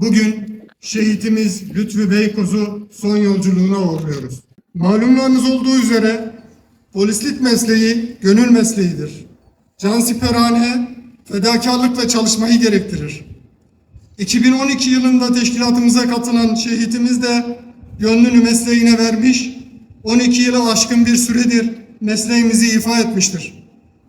Bugün şehitimiz Lütfü Beykoz'u son yolculuğuna uğurluyoruz. Malumlarınız olduğu üzere polislik mesleği gönül mesleğidir. Cansiperhane fedakarlıkla çalışmayı gerektirir. 2012 yılında teşkilatımıza katılan şehitimiz de gönlünü mesleğine vermiş, 12 yılı aşkın bir süredir mesleğimizi ifa etmiştir.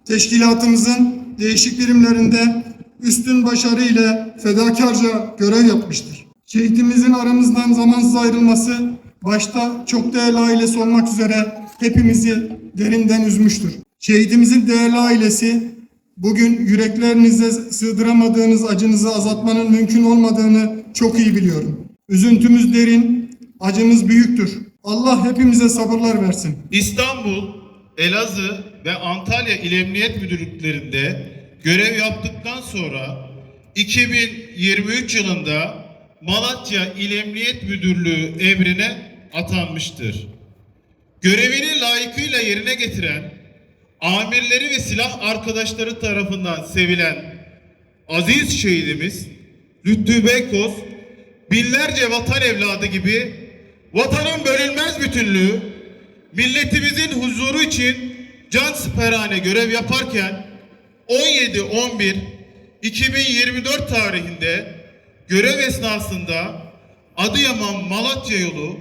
Teşkilatımızın değişik birimlerinde üstün başarı ile fedakarca görev yapmıştır. Şehitimizin aramızdan zamansız ayrılması başta çok değerli ailesi olmak üzere hepimizi derinden üzmüştür. Şehitimizin değerli ailesi bugün yüreklerinize sığdıramadığınız acınızı azaltmanın mümkün olmadığını çok iyi biliyorum. Üzüntümüz derin, acımız büyüktür. Allah hepimize sabırlar versin. İstanbul, Elazığ ve Antalya İl Emniyet Müdürlüklerinde görev yaptıktan sonra 2023 yılında Malatya İl Emniyet Müdürlüğü emrine atanmıştır. Görevini layıkıyla yerine getiren, amirleri ve silah arkadaşları tarafından sevilen aziz şehidimiz Lütfü Beykoz, binlerce vatan evladı gibi vatanın bölünmez bütünlüğü, milletimizin huzuru için can siperhane görev yaparken 17-11-2024 tarihinde görev esnasında Adıyaman Malatya yolu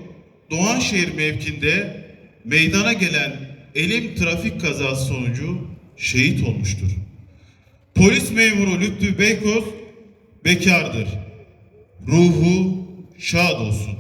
Doğanşehir mevkinde meydana gelen elim trafik kazası sonucu şehit olmuştur. Polis memuru Lütfü Beykoz bekardır. Ruhu şad olsun.